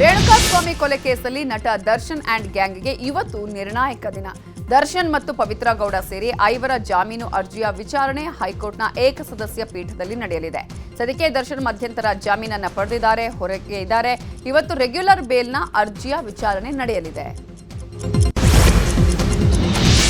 ರೇಣುಕಾಸ್ವಾಮಿ ಕೊಲೆ ಕೇಸಲ್ಲಿ ನಟ ದರ್ಶನ್ ಅಂಡ್ ಗ್ಯಾಂಗ್ಗೆ ಇವತ್ತು ನಿರ್ಣಾಯಕ ದಿನ. ದರ್ಶನ್ ಮತ್ತು ಪವಿತ್ರ ಗೌಡ ಸೇರಿ ಐವರ ಜಾಮೀನು ಅರ್ಜಿಯ ವಿಚಾರಣೆ ಹೈಕೋರ್ಟ್ನ ಏಕಸದಸ್ಯ ಪೀಠದಲ್ಲಿ ನಡೆಯಲಿದೆ. ಸದ್ಯಕ್ಕೆ ದರ್ಶನ್ ಮಧ್ಯಂತರ ಜಾಮೀನನ್ನು ಪಡೆದಿದ್ದಾರೆ, ಹೊರಗೆ ಇದ್ದಾರೆ. ಇವತ್ತು ರೆಗ್ಯುಲರ್ ಬೇಲ್ನ ಅರ್ಜಿಯ ವಿಚಾರಣೆ ನಡೆಯಲಿದೆ.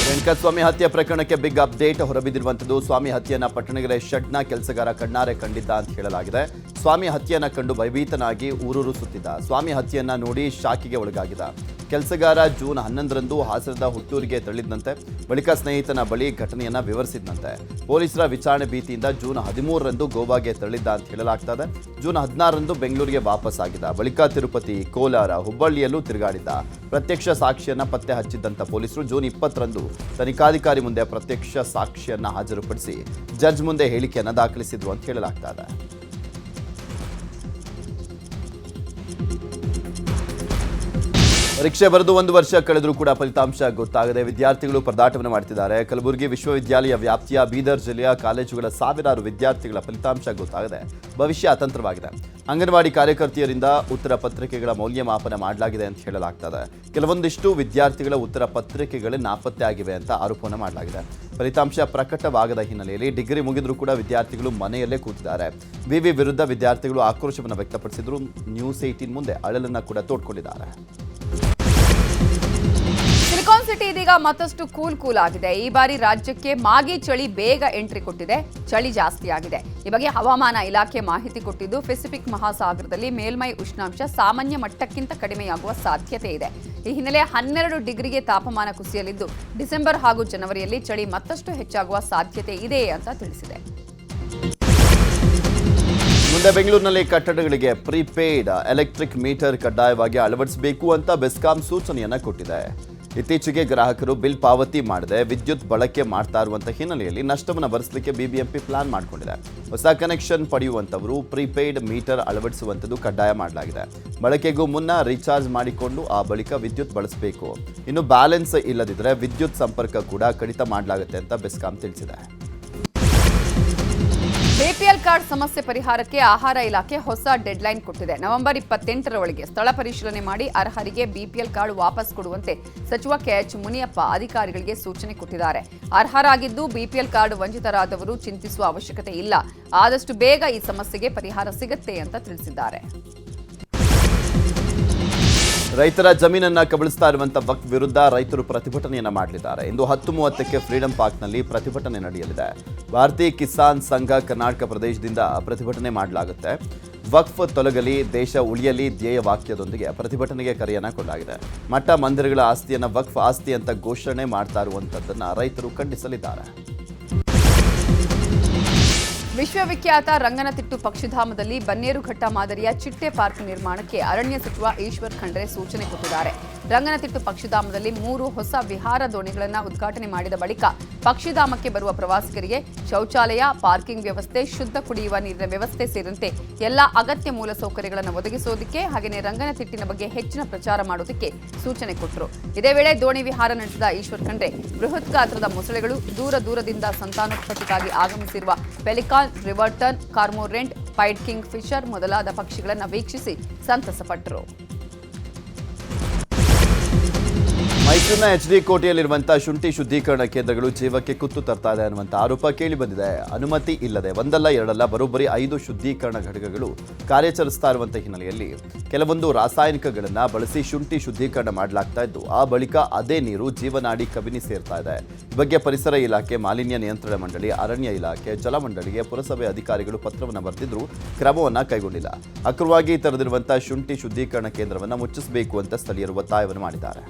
ರೇಣುಕಾಸ್ವಾಮಿ ಹತ್ಯೆ ಪ್ರಕರಣಕ್ಕೆ ಬಿಗ್ ಅಪ್ಡೇಟ್ ಹೊರಬಿದ್ದಿರುವಂಥದ್ದು. ಸ್ವಾಮಿ ಹತ್ಯೆಯನ್ನು ಪಟ್ಟಣಗೆರೆ ಶೆಡ್ನ ಕೆಲಸಗಾರ ಕಣ್ಣಾರೆ ಕಂಡಿದ್ದ ಅಂತ ಹೇಳಲಾಗಿದೆ. ಸ್ವಾಮಿ ಹತ್ಯೆಯನ್ನು ಕಂಡು ಭಯಭೀತನಾಗಿ ಊರೂರು ಸುತ್ತಿದ್ದ. ಸ್ವಾಮಿ ಹತ್ಯೆಯನ್ನು ನೋಡಿ ಶಾಕಿಗೆ ಒಳಗಾಗಿದ್ದ. ಕೆಲಸಗಾರ ಜೂನ್ ಹನ್ನೊಂದರಂದು ಹಾಸನದ ಹುಟ್ಟೂರಿಗೆ ತೆರಳಿದ್ದಂತೆ ಬಳಿಕ ಸ್ನೇಹಿತನ ಬಳಿ ಘಟನೆಯನ್ನ ವಿವರಿಸಿದ್ದಂತೆ ಪೊಲೀಸರ ವಿಚಾರಣೆ ಭೀತಿಯಿಂದ ಜೂನ್ ಹದಿಮೂರರಂದು ಗೋವಾಗೆ ತೆರಳಿದ್ದ ಅಂತ ಹೇಳಲಾಗ್ತದೆ. ಜೂನ್ ಹದಿನಾರರಂದು ಬೆಂಗಳೂರಿಗೆ ವಾಪಸ್ ಆಗಿದ್ದ. ಬಳಿಕ ತಿರುಪತಿ, ಕೋಲಾರ, ಹುಬ್ಬಳ್ಳಿಯಲ್ಲೂ ತಿರುಗಾಡಿದ್ದ. ಪ್ರತ್ಯಕ್ಷ ಸಾಕ್ಷಿಯನ್ನು ಪತ್ತೆ ಹಚ್ಚಿದ್ದಂಥ ಪೊಲೀಸರು ಜೂನ್ ಇಪ್ಪತ್ತರಂದು ತನಿಖಾಧಿಕಾರಿ ಮುಂದೆ ಪ್ರತ್ಯಕ್ಷ ಸಾಕ್ಷಿಯನ್ನ ಹಾಜರುಪಡಿಸಿ ಜಡ್ಜ್ ಮುಂದೆ ಹೇಳಿಕೆಯನ್ನು ದಾಖಲಿಸಿದ್ರು ಅಂತ ಹೇಳಲಾಗ್ತಾ ಇದೆ. ಪರೀಕ್ಷೆ ಬರೆದು ಒಂದು ವರ್ಷ ಕಳೆದರೂ ಕೂಡ ಫಲಿತಾಂಶ ಗೊತ್ತಾಗದೆ ವಿದ್ಯಾರ್ಥಿಗಳು ಪರದಾಟವನ್ನು ಮಾಡ್ತಿದ್ದಾರೆ. ಕಲಬುರಗಿ ವಿಶ್ವವಿದ್ಯಾಲಯ ವ್ಯಾಪ್ತಿಯ ಬೀದರ್ ಜಿಲ್ಲೆಯ ಕಾಲೇಜುಗಳ ಸಾವಿರಾರು ವಿದ್ಯಾರ್ಥಿಗಳ ಫಲಿತಾಂಶ ಗೊತ್ತಾಗದೆ ಭವಿಷ್ಯ ಅತಂತ್ರವಾಗಿದೆ. ಅಂಗನವಾಡಿ ಕಾರ್ಯಕರ್ತೆಯರಿಂದ ಉತ್ತರ ಪತ್ರಿಕೆಗಳ ಮೌಲ್ಯಮಾಪನ ಮಾಡಲಾಗಿದೆ ಅಂತ ಹೇಳಲಾಗ್ತದೆ. ಕೆಲವೊಂದಿಷ್ಟು ವಿದ್ಯಾರ್ಥಿಗಳ ಉತ್ತರ ಪತ್ರಿಕೆಗಳು ನಾಪತ್ತೆ ಆಗಿವೆ ಅಂತ ಆರೋಪವನ್ನು ಮಾಡಲಾಗಿದೆ. ಫಲಿತಾಂಶ ಪ್ರಕಟವಾಗದ ಹಿನ್ನೆಲೆಯಲ್ಲಿ ಡಿಗ್ರಿ ಮುಗಿದರೂ ಕೂಡ ವಿದ್ಯಾರ್ಥಿಗಳು ಮನೆಯಲ್ಲೇ ಕೂತಿದ್ದಾರೆ. ವಿವಿ ವಿರುದ್ಧ ವಿದ್ಯಾರ್ಥಿಗಳು ಆಕ್ರೋಶವನ್ನು ವ್ಯಕ್ತಪಡಿಸಿದ್ರು. ನ್ಯೂಸ್ ಏಯ್ಟೀನ್ ಮುಂದೆ ಅಳಲನ್ನು ಕೂಡ ತೋಡ್ಕೊಂಡಿದ್ದಾರೆ. ಸಿಲಿಕಾನ್ ಸಿಟಿ ಇದೀಗ ಮತ್ತಷ್ಟು ಕೂಲ್ ಕೂಲ್ ಆಗಿದೆ. ಈ ಬಾರಿ ರಾಜ್ಯಕ್ಕೆ ಮಾಗಿ ಚಳಿ ಬೇಗ ಎಂಟ್ರಿ ಕೊಟ್ಟಿದೆ. ಚಳಿ ಜಾಸ್ತಿ ಆಗಿದೆ. ಈ ಬಗ್ಗೆ ಹವಾಮಾನ ಇಲಾಖೆ ಮಾಹಿತಿ ಕೊಟ್ಟಿದ್ದು, ಪೆಸಿಫಿಕ್ ಮಹಾಸಾಗರದಲ್ಲಿ ಮೇಲ್ಮೈ ಉಷ್ಣಾಂಶ ಸಾಮಾನ್ಯ ಮಟ್ಟಕ್ಕಿಂತ ಕಡಿಮೆಯಾಗುವ ಸಾಧ್ಯತೆ ಇದೆ. ಈ ಹಿನ್ನೆಲೆ ಹನ್ನೆರಡು ಡಿಗ್ರಿಗೆ ತಾಪಮಾನ ಕುಸಿಯಲಿದ್ದು, ಡಿಸೆಂಬರ್ ಹಾಗೂ ಜನವರಿಯಲ್ಲಿ ಚಳಿ ಮತ್ತಷ್ಟು ಹೆಚ್ಚಾಗುವ ಸಾಧ್ಯತೆ ಇದೆ ಅಂತ ತಿಳಿಸಿದೆ. ಮುಂದೆ ಬೆಂಗಳೂರಿನಲ್ಲಿ ಕಟ್ಟಡಗಳಿಗೆ ಪ್ರಿಪೇಯ್ಡ್ ಎಲೆಕ್ಟ್ರಿಕ್ ಮೀಟರ್ ಕಡ್ಡಾಯವಾಗಿ ಅಳವಡಿಸಬೇಕು ಅಂತ ಬೆಸ್ಕಾಂ ಸೂಚನೆಯನ್ನು ಕೊಟ್ಟಿದೆ. ಇತ್ತೀಚೆಗೆ ಗ್ರಾಹಕರು ಬಿಲ್ ಪಾವತಿ ಮಾಡದೆ ವಿದ್ಯುತ್ ಬಳಕೆ ಮಾಡ್ತಾ ಇರುವಂಥ ಹಿನ್ನೆಲೆಯಲ್ಲಿ ನಷ್ಟವನ್ನು ಭರಿಸಲಿಕ್ಕೆ ಬಿಬಿಎಂಪಿ ಪ್ಲಾನ್ ಮಾಡಿಕೊಂಡಿದೆ. ಹೊಸ ಕನೆಕ್ಷನ್ ಪಡೆಯುವಂಥವರು ಪ್ರೀಪೇಯ್ಡ್ ಮೀಟರ್ ಅಳವಡಿಸುವಂಥದ್ದು ಕಡ್ಡಾಯ ಮಾಡಲಾಗಿದೆ. ಬಳಕೆಗೂ ಮುನ್ನ ರೀಚಾರ್ಜ್ ಮಾಡಿಕೊಂಡು ಆ ಬಳಿಕ ವಿದ್ಯುತ್ ಬಳಸಬೇಕು. ಇನ್ನು ಬ್ಯಾಲೆನ್ಸ್ ಇಲ್ಲದಿದ್ದರೆ ವಿದ್ಯುತ್ ಸಂಪರ್ಕ ಕೂಡ ಕಡಿತ ಮಾಡಲಾಗುತ್ತೆ ಅಂತ ಬೆಸ್ಕಾಂ ತಿಳಿಸಿದೆ. ಬಿಪಿಎಲ್ ಕಾರ್ಡ್ ಸಮಸ್ಯೆ ಪರಿಹಾರಕ್ಕೆ ಆಹಾರ ಇಲಾಖೆ ಹೊಸ ಡೆಡ್ಲೈನ್ ಕೊಟ್ಟಿದೆ. ನವೆಂಬರ್ ಇಪ್ಪತ್ತೆಂಟರ ಒಳಗೆ ಸ್ಥಳ ಪರಿಶೀಲನೆ ಮಾಡಿ ಅರ್ಹರಿಗೆ ಬಿಪಿಎಲ್ ಕಾರ್ಡ್ ವಾಪಸ್ ಕೊಡುವಂತೆ ಸಚಿವ ಕೆಎಚ್ ಮುನಿಯಪ್ಪ ಅಧಿಕಾರಿಗಳಿಗೆ ಸೂಚನೆ ಕೊಟ್ಟಿದ್ದಾರೆ. ಅರ್ಹರಾಗಿದ್ದು ಬಿಪಿಎಲ್ ಕಾರ್ಡ್ ವಂಚಿತರಾದವರು ಚಿಂತಿಸುವ ಅವಶ್ಯಕತೆ ಇಲ್ಲ. ಆದಷ್ಟು ಬೇಗ ಈ ಸಮಸ್ಯೆಗೆ ಪರಿಹಾರ ಸಿಗುತ್ತೆ ಅಂತ ತಿಳಿಸಿದ್ದಾರೆ. ರೈತರ ಜಮೀನನ್ನ ಕಬಳಿಸ್ತಾ ಇರುವಂತ ವಕ್ಫ್ ವಿರುದ್ಧ ರೈತರು ಪ್ರತಿಭಟನೆಯನ್ನ ಮಾಡಲಿದ್ದಾರೆ. ಇಂದು ಹತ್ತು ಮೂವತ್ತಕ್ಕೆ ಫ್ರೀಡಂ ಪಾರ್ಕ್ನಲ್ಲಿ ಪ್ರತಿಭಟನೆ ನಡೆಯಲಿದೆ. ಭಾರತೀಯ ಕಿಸಾನ್ ಸಂಘ ಕರ್ನಾಟಕ ಪ್ರದೇಶದಿಂದ ಪ್ರತಿಭಟನೆ ಮಾಡಲಾಗುತ್ತೆ. ವಕ್ಫ್ ತೊಲಗಲಿ, ದೇಶ ಉಳಿಯಲಿ ಧ್ಯೇಯ ವಾಕ್ಯದೊಂದಿಗೆ ಪ್ರತಿಭಟನೆಗೆ ಕರೆಯನ್ನ ಕೊಡಲಾಗಿದೆ ಮಠ ಮಂದಿರಗಳ ಆಸ್ತಿಯನ್ನ ವಕ್ಫ್ ಆಸ್ತಿ ಅಂತ ಘೋಷಣೆ ಮಾಡ್ತಾ ಇರುವಂಥದ್ದನ್ನು ರೈತರು ಖಂಡಿಸಲಿದ್ದಾರೆ. ವಿಶ್ವವಿಖ್ಯಾತ ರಂಗನತಿಟ್ಟು ಪಕ್ಷಿಧಾಮದಲ್ಲಿ ಬನ್ನೇರುಘಟ್ಟ ಮಾದರಿಯ ಚಿಟ್ಟೆ ಪಾರ್ಕ್ ನಿರ್ಮಾಣಕ್ಕೆ ಅರಣ್ಯ ಸಚಿವ ಈಶ್ವರ್ ಖಂಡ್ರೆ ಸೂಚನೆ ಕೊಟ್ಟಿದ್ದಾರೆ. ರಂಗನತಿಟ್ಟು ಪಕ್ಷಿಧಾಮದಲ್ಲಿ ಮೂರು ಹೊಸ ವಿಹಾರ ದೋಣಿಗಳನ್ನು ಉದ್ಘಾಟನೆ ಮಾಡಿದ ಬಳಿಕ ಪಕ್ಷಿಧಾಮಕ್ಕೆ ಬರುವ ಪ್ರವಾಸಿಗರಿಗೆ ಶೌಚಾಲಯ, ಪಾರ್ಕಿಂಗ್ ವ್ಯವಸ್ಥೆ, ಶುದ್ಧ ಕುಡಿಯುವ ನೀರಿನ ವ್ಯವಸ್ಥೆ ಸೇರಿದಂತೆ ಎಲ್ಲ ಅಗತ್ಯ ಮೂಲಸೌಕರ್ಯಗಳನ್ನು ಒದಗಿಸೋದಕ್ಕೆ ಹಾಗೆಯೇ ರಂಗನತಿಟ್ಟಿನ ಬಗ್ಗೆ ಹೆಚ್ಚಿನ ಪ್ರಚಾರ ಮಾಡೋದಕ್ಕೆ ಸೂಚನೆ ಕೊಟ್ಟರು. ಇದೇ ವೇಳೆ ದೋಣಿ ವಿಹಾರ ನಡೆಸಿದ ಈಶ್ವರ್ ಖಂಡ್ರೆ ಬೃಹತ್ ಗಾತ್ರದ ಮೊಸಳೆಗಳು ದೂರ ದೂರದಿಂದ ಸಂತಾನೋತ್ಪತ್ತಿಗಾಗಿ ಆಗಮಿಸಿರುವ pelican river tern cormorant pied kingfisher ಮೊದಲಾದ ಪಕ್ಷಿಗಳನ್ನು ವೀಕ್ಷಿಸಿ ಸಂತಸಪಟ್ಟರು ಮೈಸೂರಿನ ಎಚ್ ಡಿ ಕೋಟೆಯಲ್ಲಿರುವಂತಹ ಶುಂಠಿ ಶುದ್ಧೀಕರಣ ಕೇಂದ್ರಗಳು ಜೀವಕ್ಕೆ ಕುತ್ತು ತರ್ತಾ ಇದೆ ಅನ್ನುವಂಥ ಆರೋಪ ಕೇಳಿ ಬಂದಿದೆ. ಅನುಮತಿ ಇಲ್ಲದೆ ಒಂದಲ್ಲ ಎರಡಲ್ಲ ಬರೋಬ್ಬರಿ ಐದು ಶುದ್ಧೀಕರಣ ಘಟಕಗಳು ಕಾರ್ಯಾಚರಿಸ್ತಾ ಇರುವಂಥ ಹಿನ್ನೆಲೆಯಲ್ಲಿ ಕೆಲವೊಂದು ರಾಸಾಯನಿಕಗಳನ್ನು ಬಳಸಿ ಶುಂಠಿ ಶುದ್ಧೀಕರಣ ಮಾಡಲಾಗ್ತಾ ಇದ್ದು, ಆ ಬಳಿಕ ಅದೇ ನೀರು ಜೀವನಾಡಿ ಕಬಿನಿ ಸೇರ್ತಾ ಇದೆ. ಬಗ್ಗೆ ಪರಿಸರ ಇಲಾಖೆ, ಮಾಲಿನ್ಯ ನಿಯಂತ್ರಣ ಮಂಡಳಿ, ಅರಣ್ಯ ಇಲಾಖೆ ಜಲಮಂಡಳಿಗೆ ಪುರಸಭೆ ಅಧಿಕಾರಿಗಳು ಪತ್ರವನ್ನು ಬರೆದಿದ್ರು ಕ್ರಮವನ್ನು ಕೈಗೊಂಡಿಲ್ಲ. ಅಕ್ರಮವಾಗಿ ತೆರೆದಿರುವಂತಹ ಶುಂಠಿ ಶುದ್ಧೀಕರಣ ಕೇಂದ್ರವನ್ನು ಮುಚ್ಚಿಸಬೇಕು ಅಂತ ಸ್ಥಳೀಯರು ಒತ್ತಾಯವನ್ನು ಮಾಡಿದ್ದಾರೆ.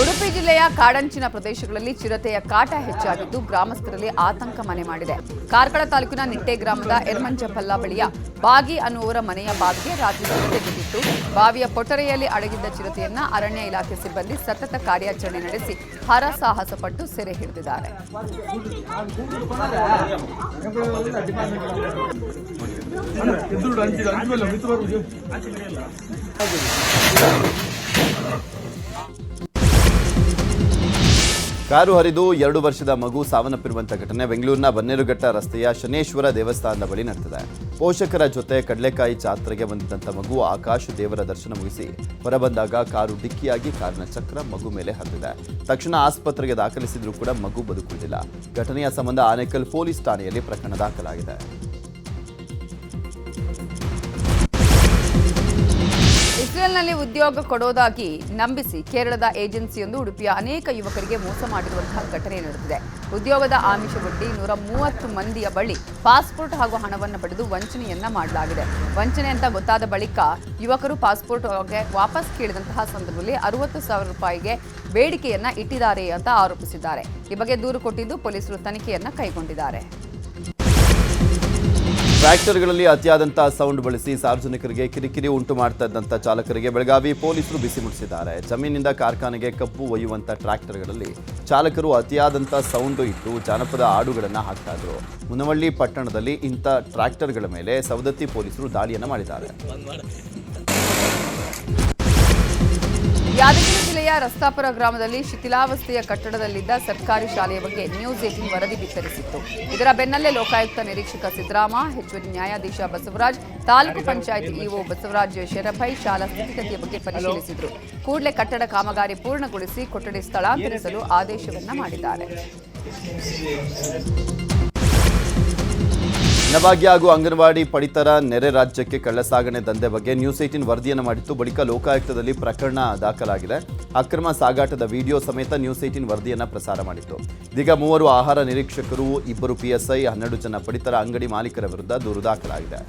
ಉಡುಪಿ ಜಿಲ್ಲೆಯ ಕಾಡಂಚಿನ ಪ್ರದೇಶಗಳಲ್ಲಿ ಚಿರತೆಯ ಕಾಟ ಹೆಚ್ಚಾಗಿದ್ದು ಗ್ರಾಮಸ್ಥರಲ್ಲಿ ಆತಂಕ ಮನೆ ಮಾಡಿದೆ. ಕಾರ್ಕಳ ತಾಲೂಕಿನ ನಿಟ್ಟೆ ಗ್ರಾಮದ ಎರ್ಮಂಜಪಲ್ಲ ಬಳಿಯ ಬಾಗಿ ಅನ್ನುವರ ಮನೆಯ ಬಾವಿಗೆ ರಾತ್ರಿ ಚಿರತೆ ಬಾವಿಯ ಕೊಠರೆಯಲ್ಲಿ ಅಡಗಿದ್ದ ಚಿರತೆಯನ್ನ ಅರಣ್ಯ ಇಲಾಖೆ ಸಿಬ್ಬಂದಿ ಸತತ ಕಾರ್ಯಾಚರಣೆ ನಡೆಸಿ ಹರಸಾಹಸ ಪಟ್ಟು ಸೆರೆ ಹಿಡಿದಿದ್ದಾರೆ. ಕಾರು ಹರಿದು ಎರಡು ವರ್ಷದ ಮಗು ಸಾವನ್ನಪ್ಪಿರುವಂತಹ ಘಟನೆ ಬೆಂಗಳೂರಿನ ಬನ್ನೇರುಘಟ್ಟ ರಸ್ತೆಯ ಶನೇಶ್ವರ ದೇವಸ್ಥಾನದ ಬಳಿ ನಡೆದಿದೆ. ಪೋಷಕರ ಜೊತೆ ಕಡಲೆಕಾಯಿ ಜಾತ್ರೆಗೆ ಬಂದಿದ್ದಂಥ ಮಗು ಆಕಾಶ ದೇವರ ದರ್ಶನ ಮುಗಿಸಿ ಹೊರಬಂದಾಗ ಕಾರು ಡಿಕ್ಕಿಯಾಗಿ ಕಾರಿನ ಚಕ್ರ ಮಗು ಮೇಲೆ ಹರಿದಿದೆ. ತಕ್ಷಣ ಆಸ್ಪತ್ರೆಗೆ ದಾಖಲಿಸಿದರೂ ಕೂಡ ಮಗು ಬದುಕುಳಿದಿಲ್ಲ ಘಟನೆಯ ಸಂಬಂಧ ಆನೇಕಲ್ ಪೊಲೀಸ್ ಠಾಣೆಯಲ್ಲಿ ಪ್ರಕರಣ ದಾಖಲಾಗಿದೆ. ಇಸ್ರೇಲ್ನಲ್ಲಿ ಉದ್ಯೋಗ ಕೊಡೋದಾಗಿ ನಂಬಿಸಿ ಕೇರಳದ ಏಜೆನ್ಸಿಯೊಂದು ಉಡುಪಿಯ ಅನೇಕ ಯುವಕರಿಗೆ ಮೋಸ ಮಾಡಿರುವಂತಹ ಘಟನೆ ನಡೆದಿದೆ. ಉದ್ಯೋಗದ ಆಮಿಷವೊಡ್ಡಿ ನೂರ ಮೂವತ್ತು ಮಂದಿಯ ಬಳಿ ಪಾಸ್ಪೋರ್ಟ್ ಹಾಗೂ ಹಣವನ್ನು ಪಡೆದು ವಂಚನೆಯನ್ನ ಮಾಡಲಾಗಿದೆ. ವಂಚನೆ ಅಂತ ಗೊತ್ತಾದ ಬಳಿಕ ಯುವಕರು ಪಾಸ್ಪೋರ್ಟ್ ವಾಪಸ್ ಕೇಳಿದಂತಹ ಸಂದರ್ಭದಲ್ಲಿ ಅರವತ್ತು ಸಾವಿರ ರೂಪಾಯಿಗೆ ಬೇಡಿಕೆಯನ್ನ ಇಟ್ಟಿದ್ದಾರೆ ಅಂತ ಆರೋಪಿಸಿದ್ದಾರೆ. ಈ ಬಗ್ಗೆ ದೂರು ಕೊಟ್ಟಿದ್ದು ಪೊಲೀಸರು ತನಿಖೆಯನ್ನ ಕೈಗೊಂಡಿದ್ದಾರೆ. ಟ್ರ್ಯಾಕ್ಟರ್ಗಳಲ್ಲಿ ಅತಿಯಾದಂತಹ ಸೌಂಡ್ ಬಳಸಿ ಸಾರ್ವಜನಿಕರಿಗೆ ಕಿರಿಕಿರಿ ಉಂಟು ಮಾಡ್ತಾ ಇದ್ದಂಥ ಚಾಲಕರಿಗೆ ಬೆಳಗಾವಿ ಪೊಲೀಸರು ಬಿಸಿ ಮುಟ್ಟಿಸಿದ್ದಾರೆ. ಜಮೀನಿಂದ ಕಾರ್ಖಾನೆಗೆ ಕಪ್ಪು ಒಯ್ಯುವಂಥ ಟ್ರ್ಯಾಕ್ಟರ್ಗಳಲ್ಲಿ ಚಾಲಕರು ಅತಿಯಾದಂಥ ಸೌಂಡು ಇಟ್ಟು ಜಾನಪದ ಹಾಡುಗಳನ್ನು ಹಾಕ್ತಾ ಇದ್ರು. ಮುನವಳ್ಳಿ ಪಟ್ಟಣದಲ್ಲಿ ಇಂಥ ಟ್ರ್ಯಾಕ್ಟರ್ಗಳ ಮೇಲೆ ಸವದತ್ತಿ ಪೊಲೀಸರು ದಾಳಿಯನ್ನು ಮಾಡಿದ್ದಾರೆ. ಜಿಲ್ಲೆಯ ರಸ್ತಾಪುರ ಗ್ರಾಮದಲ್ಲಿ ಶಿಥಿಲಾವಸ್ಥೆಯ ಕಟ್ಟಡದಲ್ಲಿದ್ದ ಸರ್ಕಾರಿ ಶಾಲೆಯ ಬಗ್ಗೆ ನ್ಯೂಸ್ ಏಟಿನ್ ವರದಿ ಬಿತ್ತರಿಸಿತ್ತು. ಇದರ ಬೆನ್ನಲ್ಲೇ ಲೋಕಾಯುಕ್ತ ನಿರೀಕ್ಷಕ ಸಿದ್ದರಾಮ, ಹೆಚ್ಚುವರಿ ನ್ಯಾಯಾಧೀಶ ಬಸವರಾಜ್, ತಾಲೂಕು ಪಂಚಾಯತ್ ಇಒ ಬಸವರಾಜ್ ಶರಭೈ ಶಾಲಾ ಸ್ಥಿತಿಗತಿಯ ಬಗ್ಗೆ ಪರಿಶೀಲಿಸಿದರು. ಕೂಡಲೇ ಕಟ್ಟಡ ಕಾಮಗಾರಿ ಪೂರ್ಣಗೊಳಿಸಿ ಕೊಠಡಿ ಸ್ಥಳಾಂತರಿಸಲು ಆದೇಶವನ್ನ ಮಾಡಿದ್ದಾರೆ. ನಭಾಗ್ಯ ಹಾಗೂ ಅಂಗನವಾಡಿ ಪಡಿತರ ನೆರೆ ರಾಜ್ಯಕ್ಕೆ ಕಳ್ಳಸಾಗಣೆ ದಂಧೆ ಬಗ್ಗೆ ನ್ಯೂಸ್ ಏಟಿನ್ ವರದಿಯನ್ನು ಮಾಡಿತ್ತು. ಬಳಿಕ ಲೋಕಾಯುಕ್ತದಲ್ಲಿ ಪ್ರಕರಣ ದಾಖಲಾಗಿದೆ. ಅಕ್ರಮ ಸಾಗಾಟದ ವಿಡಿಯೋ ಸಮೇತ ನ್ಯೂಸ್ ಏಟಿನ್ ವರದಿಯನ್ನು ಪ್ರಸಾರ ಮಾಡಿತ್ತು. ಇದೀಗ ಮೂವರು ಆಹಾರ ನಿರೀಕ್ಷಕರು, ಇಬ್ಬರು ಪಿಎಸ್ಐ ಹನ್ನೆರಡು ಜನ ಪಡಿತರ ಅಂಗಡಿ ಮಾಲೀಕರ ವಿರುದ್ಧ ದೂರು ದಾಖಲಾಗಿದೆ.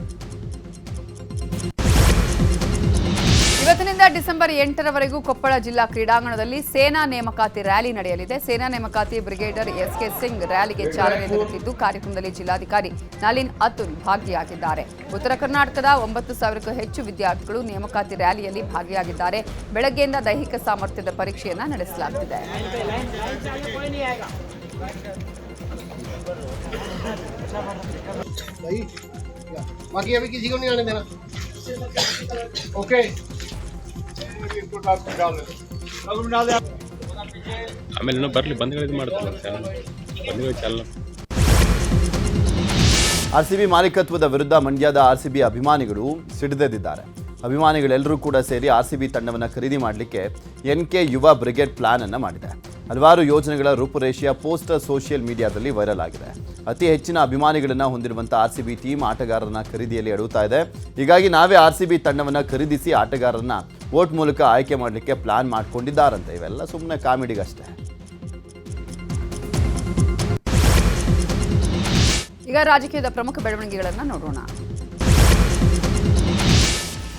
ಇವತ್ತಿನಿಂದ ಡಿಸೆಂಬರ್ ಎಂಟರವರೆಗೂ ಕೊಪ್ಪಳ ಜಿಲ್ಲಾ ಕ್ರೀಡಾಂಗಣದಲ್ಲಿ ಸೇನಾ ನೇಮಕಾತಿ ರ್ಯಾಲಿ ನಡೆಯಲಿದೆ ಸೇನಾ ನೇಮಕಾತಿ ಬ್ರಿಗೇಡರ್ ಎಸ್ ಕೆ ಸಿಂಗ್ ರ್ಯಾಲಿಗೆ ಚಾಲನೆ ನೀಡುತ್ತಿದ್ದು ಕಾರ್ಯಕ್ರಮದಲ್ಲಿ ಜಿಲ್ಲಾಧಿಕಾರಿ ನಳಿನ್ ಅತುಲ್ ಭಾಗಿಯಾಗಿದ್ದಾರೆ ಉತ್ತರ ಕರ್ನಾಟಕದ ಒಂಬತ್ತು ಸಾವಿರಕ್ಕೂ ಹೆಚ್ಚು ವಿದ್ಯಾರ್ಥಿಗಳು ನೇಮಕಾತಿ ರ್ಯಾಲಿಯಲ್ಲಿ ಭಾಗಿಯಾಗಿದ್ದಾರೆ ಬೆಳಗ್ಗೆಯಿಂದ ದೈಹಿಕ ಸಾಮರ್ಥ್ಯದ ಪರೀಕ್ಷೆಯನ್ನ ನಡೆಸಲಾಗುತ್ತಿದೆ भाई बाकी अभी किसी को नहीं आने देना ओके ಆಮೇಲೆ ಇನ್ನೂ ಬರಲಿ, ಬಂದ್ಗಳು ಇದು ಮಾಡ್ತಾರೆ ಬಂದ್ಗಳು ಚಲ್ಲ ಮಾಲೀಕತ್ವದ ವಿರುದ್ಧ ಮಂಡ್ಯದ ಆರ್ಸಿಬಿ ಅಭಿಮಾನಿಗಳು ಸಿಡಿದೆದ್ದಿದ್ದಾರೆ. ಅಭಿಮಾನಿಗಳೆಲ್ಲರೂ ಕೂಡ ಸೇರಿ ಆರ್ಸಿಬಿ ತಂಡವನ್ನು ಖರೀದಿ ಮಾಡಲಿಕ್ಕೆ N K Yuva Brigade plan ಅನ್ನು ಮಾಡಿದೆ. ಹಲವಾರು ಯೋಜನೆಗಳ ರೂಪುರೇಷೆಯ ಪೋಸ್ಟರ್ ಸೋಷಿಯಲ್ ಮೀಡಿಯಾದಲ್ಲಿ ವೈರಲ್ ಆಗಿದೆ. ಅತಿ ಹೆಚ್ಚಿನ ಅಭಿಮಾನಿಗಳನ್ನು ಹೊಂದಿರುವಂಥ ಆರ್ ಸಿ ಬಿ ಟೀಮ್ ಆಟಗಾರರನ್ನ ಖರೀದಿಯಲ್ಲಿ ಅಡುತ್ತಾ ಇದೆ. ಹೀಗಾಗಿ ನಾವೇ ಆರ್ ಸಿ ಬಿ ತಂಡವನ್ನು ಖರೀದಿಸಿ ಆಟಗಾರರನ್ನ ವೋಟ್ ಮೂಲಕ ಆಯ್ಕೆ ಮಾಡಲಿಕ್ಕೆ ಪ್ಲಾನ್ ಮಾಡ್ಕೊಂಡಿದ್ದಾರಂತೆ. ಇವೆಲ್ಲ ಸುಮ್ಮನೆ ಕಾಮಿಡಿಗಷ್ಟೇ. ಈಗ ರಾಜಕೀಯದ ಪ್ರಮುಖ ಬೆಳವಣಿಗೆಗಳನ್ನು ನೋಡೋಣ.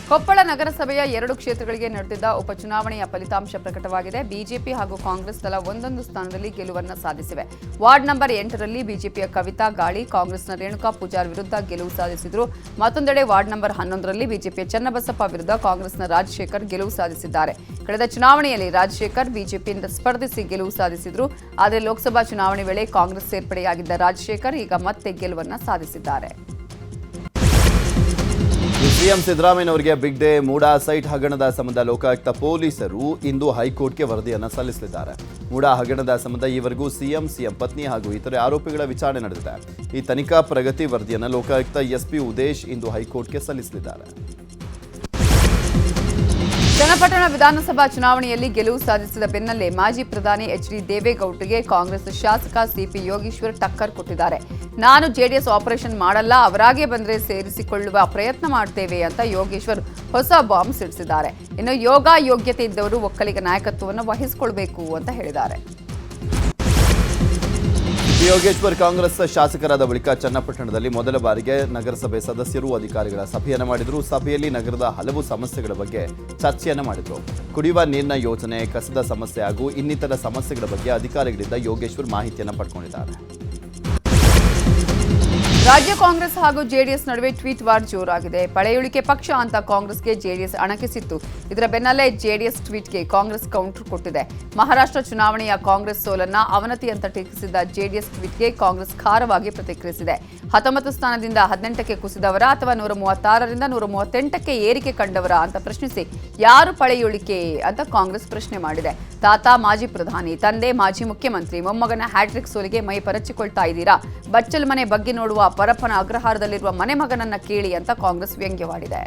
ಕೊಪ್ಪಳ ನಗರಸಭೆಯ ಎರಡು ಕ್ಷೇತ್ರಗಳಿಗೆ ನಡೆದಿದ್ದ ಉಪಚುನಾವಣೆಯ ಫಲಿತಾಂಶ ಪ್ರಕಟವಾಗಿದೆ. ಬಿಜೆಪಿ ಹಾಗೂ ಕಾಂಗ್ರೆಸ್ ತಲಾ ಒಂದೊಂದು ಸ್ಥಾನದಲ್ಲಿ ಗೆಲುವನ್ನು ಸಾಧಿಸಿವೆ. ವಾರ್ಡ್ ನಂಬರ್ ಎಂಟರಲ್ಲಿ ಬಿಜೆಪಿಯ ಕವಿತಾ ಗಾಳಿ, ಕಾಂಗ್ರೆಸ್ನ ರೇಣುಕಾ ಪೂಜಾರ್ ವಿರುದ್ಧ ಗೆಲುವು ಸಾಧಿಸಿದ್ರು. ಮತ್ತೊಂದೆಡೆ ವಾರ್ಡ್ ನಂಬರ್ ಹನ್ನೊಂದರಲ್ಲಿ ಬಿಜೆಪಿಯ ಚನ್ನಬಸಪ್ಪ ವಿರುದ್ಧ ಕಾಂಗ್ರೆಸ್ನ ರಾಜಶೇಖರ್ ಗೆಲುವು ಸಾಧಿಸಿದ್ದಾರೆ. ಕಳೆದ ಚುನಾವಣೆಯಲ್ಲಿ ರಾಜಶೇಖರ್ ಬಿಜೆಪಿಯಿಂದ ಸ್ಪರ್ಧಿಸಿ ಗೆಲುವು ಸಾಧಿಸಿದ್ರು. ಆದರೆ ಲೋಕಸಭಾ ಚುನಾವಣೆ ವೇಳೆ ಕಾಂಗ್ರೆಸ್ ಸೇರ್ಪಡೆಯಾಗಿದ್ದ ರಾಜಶೇಖರ್ ಈಗ ಮತ್ತೆ ಗೆಲುವನ್ನು ಸಾಧಿಸಿದ್ದಾರೆ. ಸಿಎಂ ಸಿದ್ದರಾಮಯ್ಯನವರಿಗೆ ಬಿಗ್ ಡೇ ಮೂಡಾ ಸೈಟ್ ಹಗರಣದ ಸಂಬಂಧ ಲೋಕಾಯುಕ್ತ ಪೊಲೀಸರು ಇಂದು ಹೈಕೋರ್ಟ್ಗೆ ವರದಿಯನ್ನು ಸಲ್ಲಿಸಲಿದ್ದಾರೆ. ಮೂಡಾ ಹಗರಣದ ಸಂಬಂಧ ಈವರೆಗೂ ಸಿಎಂ ಸಿಎಂ ಪತ್ನಿ ಹಾಗೂ ಇತರೆ ಆರೋಪಿಗಳ ವಿಚಾರಣೆ ನಡೆದಿದೆ. ಈ ತನಿಖಾ ಪ್ರಗತಿ ವರದಿಯನ್ನು ಲೋಕಾಯುಕ್ತ ಎಸ್ಪಿ ಉದೇಶ್ ಇಂದು ಹೈಕೋರ್ಟ್ಗೆ ಸಲ್ಲಿಸಲಿದ್ದಾರೆ. ಚನ್ನಪಟ್ಟಣ ವಿಧಾನಸಭಾ ಚುನಾವಣೆಯಲ್ಲಿ ಗೆಲುವು ಸಾಧಿಸಿದ ಬೆನ್ನಲ್ಲೇ ಮಾಜಿ ಪ್ರಧಾನಿ ಎಚ್ ಡಿ ದೇವೇಗೌಡರಿಗೆ ಕಾಂಗ್ರೆಸ್ ಶಾಸಕ ಸಿಪಿ ಯೋಗೀಶ್ವರ್ ಟಕ್ಕರ್ ಕೊಟ್ಟಿದ್ದಾರೆ ನಾನು ಜೆಡಿಎಸ್ ಆಪರೇಷನ್ ಮಾಡಲ್ಲ, ಅವರಾಗೆ ಬಂದರೆ ಸೇರಿಸಿಕೊಳ್ಳುವ ಪ್ರಯತ್ನ ಮಾಡ್ತೇವೆ ಅಂತ ಯೋಗೇಶ್ವರ್ ಹೊಸ ಬಾಂಬ್ ಸಿಡಿಸಿದ್ದಾರೆ ಇನ್ನು ಯೋಗ ಯೋಗ್ಯತೆ ಇದ್ದವರು ಒಕ್ಕಲಿಗ ನಾಯಕತ್ವವನ್ನು ವಹಿಸಿಕೊಳ್ಬೇಕು ಅಂತ ಹೇಳಿದ್ದಾರೆ. ಯೋಗೇಶ್ವರ್ ಕಾಂಗ್ರೆಸ್ ಶಾಸಕರಾದ ಬಳಿಕ ಚನ್ನಪಟ್ಟಣದಲ್ಲಿ ಮೊದಲ ಬಾರಿಗೆ ನಗರಸಭೆ ಸದಸ್ಯರು ಅಧಿಕಾರಿಗಳ ಸಭೆಯನ್ನು ಮಾಡಿದರು. ಸಭೆಯಲ್ಲಿ ನಗರದ ಹಲವು ಸಮಸ್ಯೆಗಳ ಬಗ್ಗೆ ಚರ್ಚೆಯನ್ನು ಮಾಡಿದರು. ಕುಡಿಯುವ ನೀರಿನ ಯೋಜನೆ, ಕಸದ ಸಮಸ್ಯೆ ಹಾಗೂ ಇನ್ನಿತರ ಸಮಸ್ಯೆಗಳ ಬಗ್ಗೆ ಅಧಿಕಾರಿಗಳಿಂದ ಯೋಗೇಶ್ವರ್ ಮಾಹಿತಿಯನ್ನು ಪಡ್ಕೊಂಡಿದ್ದಾರೆ. ರಾಜ್ಯ ಕಾಂಗ್ರೆಸ್ ಹಾಗೂ ಜೆಡಿಎಸ್ ನಡುವೆ ಟ್ವೀಟ್ ವಾರ್ ಜೋರಾಗಿದೆ. ಪಳೆಯುಳಿಕೆ ಪಕ್ಷ ಅಂತ ಕಾಂಗ್ರೆಸ್ಗೆ ಜೆಡಿಎಸ್ ಅಣಕಿಸಿತ್ತು. ಇದರ ಬೆನ್ನಲ್ಲೇ ಜೆಡಿಎಸ್ ಟ್ವೀಟ್ಗೆ ಕಾಂಗ್ರೆಸ್ ಕೌಂಟರ್ ಕೊಟ್ಟಿದೆ. ಮಹಾರಾಷ್ಟ್ರ ಚುನಾವಣೆಯ ಕಾಂಗ್ರೆಸ್ ಸೋಲನ್ನ ಅವನತಿ ಅಂತ ಟೀಕಿಸಿದ ಜೆಡಿಎಸ್ ಟ್ವೀಟ್ಗೆ ಕಾಂಗ್ರೆಸ್ ಖಾರವಾಗಿ ಪ್ರತಿಕ್ರಿಯಿಸಿದೆ. ಹತ್ತೊಂಬತ್ತು ಸ್ಥಾನದಿಂದ ಹದಿನೆಂಟಕ್ಕೆ ಕುಸಿದವರ ಅಥವಾ ನೂರ ಮೂವತ್ತಾರರಿಂದ ನೂರ ಮೂವತ್ತೆಂಟಕ್ಕೆ ಏರಿಕೆ ಕಂಡವರ ಅಂತ ಪ್ರಶ್ನಿಸಿ ಯಾರು ಪಳೆಯುಳಿಕೆ ಅಂತ ಕಾಂಗ್ರೆಸ್ ಪ್ರಶ್ನೆ ಮಾಡಿದೆ. ತಾತ, ಮಾಜಿ ಪ್ರಧಾನಿ, ತಂದೆ, ಮಾಜಿ ಮುಖ್ಯಮಂತ್ರಿ, ಮೊಮ್ಮಗನ ಹ್ಯಾಟ್ರಿಕ್ ಸೋಲಿಗೆ ಮೈ ಪರಚಿಕೊಳ್ತಾ ಇದ್ದೀರಾ? ಬಚ್ಚಲ್ ಮನೆ ಬಗ್ಗೆ ನೋಡುವ ಪರಪ್ಪನ ಅಗ್ರಹಾರದಲ್ಲಿರುವ ಮನೆ ಮಗನನ್ನ ಕೇಳಿ ಅಂತ ಕಾಂಗ್ರೆಸ್ ವ್ಯಂಗ್ಯವಾಡಿದೆ.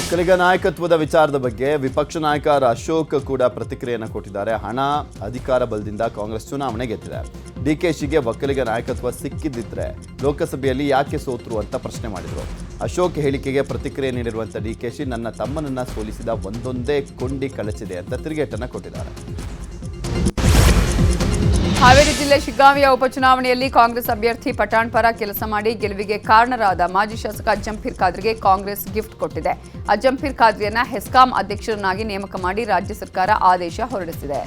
ಒಕ್ಕಲಿಗ ನಾಯಕತ್ವದ ವಿಚಾರದ ಬಗ್ಗೆ ವಿಪಕ್ಷ ನಾಯಕ ಅಶೋಕ್ ಕೂಡ ಪ್ರತಿಕ್ರಿಯೆಯನ್ನು ಕೊಟ್ಟಿದ್ದಾರೆ. ಹಣ, ಅಧಿಕಾರ ಬಲದಿಂದ ಕಾಂಗ್ರೆಸ್ ಚುನಾವಣೆ ಗೆದ್ದಿದೆ ಡಿಕೆಶಿಗೆ ಒಕ್ಕಲಿಗ ನಾಯಕತ್ವ ಸಿಕ್ಕಿದ್ದಿದ್ರೆ ಲೋಕಸಭೆಯಲ್ಲಿ ಯಾಕೆ ಸೋತರು ಅಂತ ಪ್ರಶ್ನೆ ಮಾಡಿದರು. ಅಶೋಕ್ ಹೇಳಿಕೆಗೆ ಪ್ರತಿಕ್ರಿಯೆ ನೀಡಿರುವಂಥ ಡಿಕೆಶಿ ನನ್ನ ತಮ್ಮನನ್ನ ಸೋಲಿಸಿದ ಒಂದೊಂದೇ ಕೊಂಡಿ ಕಳಚಿದೆ ಅಂತ ತಿರುಗೇಟನ್ನು ಕೊಟ್ಟಿದ್ದಾರೆ. ಹಾವೇರಿ ಜಿಲ್ಲೆ ಶಿಗ್ಗಾಂವಿಯ ಉಪಚುನಾವಣೆಯಲ್ಲಿ ಕಾಂಗ್ರೆಸ್ ಅಭ್ಯರ್ಥಿ ಪಠಾಣ್ ಪರ ಕೆಲಸ ಮಾಡಿ ಗೆಲುವಿಗೆ ಕಾರಣರಾದ ಮಾಜಿ ಶಾಸಕ ಅಜ್ಜಂಪೀರ್ ಖಾದ್ರಿಗೆ ಕಾಂಗ್ರೆಸ್ ಗಿಫ್ಟ್ ಕೊಟ್ಟಿದೆ. ಅಜ್ಜಂಪೀರ್ ಖಾದ್ರಿಯನ್ನ ಹೆಸ್ಕಾಂ ಅಧ್ಯಕ್ಷರನ್ನಾಗಿ ನೇಮಕ ಮಾಡಿ ರಾಜ್ಯ ಸರ್ಕಾರ ಆದೇಶ ಹೊರಡಿಸಿದೆ.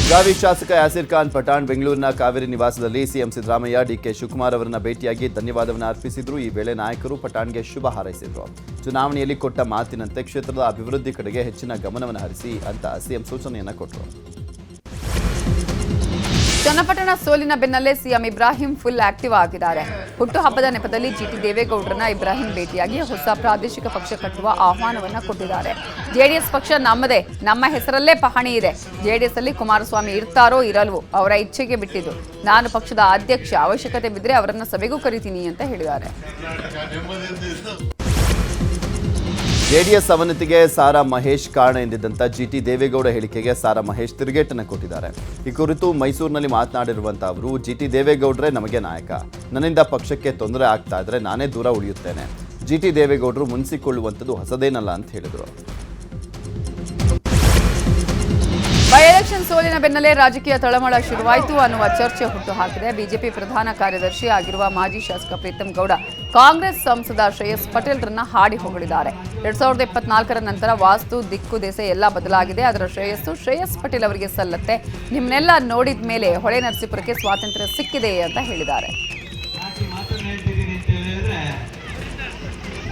ಶಿಗ್ಗಾವಿ ಶಾಸಕ ಯಾಸಿರ್ ಖಾನ್ ಪಠಾಣ್ ಬೆಂಗಳೂರಿನ ಕಾವೇರಿ ನಿವಾಸದಲ್ಲಿ ಸಿಎಂ ಸಿದ್ದರಾಮಯ್ಯ ಡಿಕೆ ಶಿವಕುಮಾರ್ ಅವರನ್ನು ಭೇಟಿಯಾಗಿ ಧನ್ಯವಾದವನ್ನು ಅರ್ಪಿಸಿದ್ರು. ಈ ವೇಳೆ ನಾಯಕರು ಪಠಾಣ್ಗೆ ಶುಭ ಹಾರೈಸಿದರು. ಚುನಾವಣೆಯಲ್ಲಿ ಕೊಟ್ಟ ಮಾತಿನಂತೆ ಕ್ಷೇತ್ರದ ಅಭಿವೃದ್ಧಿ ಕಡೆಗೆ ಹೆಚ್ಚಿನ ಗಮನವನ್ನು ಹರಿಸಿ ಅಂತ ಸಿಎಂ ಸೂಚನೆಯನ್ನ ಕೊಟ್ಟರು. ಚನ್ನಪಟ್ಟಣ ಸೋಲಿನ ಬೆನ್ನಲ್ಲೇ ಸಿಎಂ ಇಬ್ರಾಹಿಂ ಫುಲ್ ಆಕ್ಟಿವ್ ಆಗಿದ್ದಾರೆ. ಹುಟ್ಟುಹಬ್ಬದ ನೆಪದಲ್ಲಿ ಜಿಟಿ ದೇವೇಗೌಡರನ್ನ ಇಬ್ರಾಹಿಂ ಭೇಟಿಯಾಗಿ ಹೊಸ ಪ್ರಾದೇಶಿಕ ಪಕ್ಷ ಕಟ್ಟುವ ಆಹ್ವಾನವನ್ನ ಕೊಟ್ಟಿದ್ದಾರೆ. ಜೆಡಿಎಸ್ ಪಕ್ಷ ನಮ್ಮದೇ, ನಮ್ಮ ಹೆಸರಲ್ಲೇ ಪಹಣಿ ಇದೆ. ಜೆಡಿಎಸ್ ಅಲ್ಲಿ ಕುಮಾರಸ್ವಾಮಿ ಇರ್ತಾರೋ ಇರಲ್ವೋ, ಅವರ ಇಚ್ಛೆಗೆ ಬಿಟ್ಟಿದ್ದು. ನಾನು ಪಕ್ಷದ ಅಧ್ಯಕ್ಷ, ಅವಶ್ಯಕತೆ ಬಿದ್ದರೆ ಅವರನ್ನ ಸಭೆಗೂ ಕರಿತೀನಿ ಅಂತ ಹೇಳಿದ್ದಾರೆ. ಜೆಡಿಎಸ್ ಅವನತಿಗೆ ಸಾರಾ ಮಹೇಶ್ ಕಾರಣ ಎಂದಿದ್ದಂಥ ಜಿಟಿ ದೇವೇಗೌಡ ಹೇಳಿಕೆಗೆ ಸಾರಾ ಮಹೇಶ್ ತಿರುಗೇಟನ್ನು ಕೊಟ್ಟಿದ್ದಾರೆ. ಈ ಕುರಿತು ಮೈಸೂರಿನಲ್ಲಿ ಮಾತನಾಡಿರುವಂಥ ಅವರು ಜಿಟಿ ದೇವೇಗೌಡರೇ ನಮಗೆ ನಾಯಕ. ನನ್ನಿಂದ ಪಕ್ಷಕ್ಕೆ ತೊಂದರೆ ಆಗ್ತಾ ಇದ್ರೆ ನಾನೇ ದೂರ ಉಳಿಯುತ್ತೇನೆ. ಜಿಟಿ ದೇವೇಗೌಡರು ಮುನಿಸಿಕೊಳ್ಳುವಂಥದ್ದು ಹೊಸದೇನಲ್ಲ ಅಂತ ಹೇಳಿದರು. ಬೈ ಎಲೆಕ್ಷನ್ ಸೋಲಿನ ಬೆನ್ನಲ್ಲೇ ರಾಜಕೀಯ ತಳಮಳ ಶುರುವಾಯಿತು ಅನ್ನುವ ಚರ್ಚೆ ಹುಟ್ಟುಹಾಕಿದೆ ಬಿಜೆಪಿ ಪ್ರಧಾನ ಕಾರ್ಯದರ್ಶಿ ಆಗಿರುವ ಮಾಜಿ ಶಾಸಕ ಪ್ರೀತಂ ಗೌಡ ಕಾಂಗ್ರೆಸ್ ಸಂಸದ ಶ್ರೇಯಸ್ ಪಟೇಲ್ರನ್ನ ಹಾಡಿ ಹೊಗಳಿದ್ದಾರೆ. ಎರಡ್ ಸಾವಿರದ ಇಪ್ಪತ್ನಾಲ್ಕರ ನಂತರ ವಾಸ್ತು, ದಿಕ್ಕು, ದೆಸೆ ಎಲ್ಲ ಬದಲಾಗಿದೆ. ಅದರ ಶ್ರೇಯಸ್ಸು ಶ್ರೇಯಸ್ ಪಟೇಲ್ ಅವರಿಗೆ ಸಲ್ಲತ್ತೆ. ನಿಮ್ಮನ್ನೆಲ್ಲ ನೋಡಿದ ಮೇಲೆ ಹೊಳೆ ನರಸೀಪುರಕ್ಕೆ ಸ್ವಾತಂತ್ರ್ಯ ಸಿಕ್ಕಿದೆ ಅಂತ ಹೇಳಿದ್ದಾರೆ.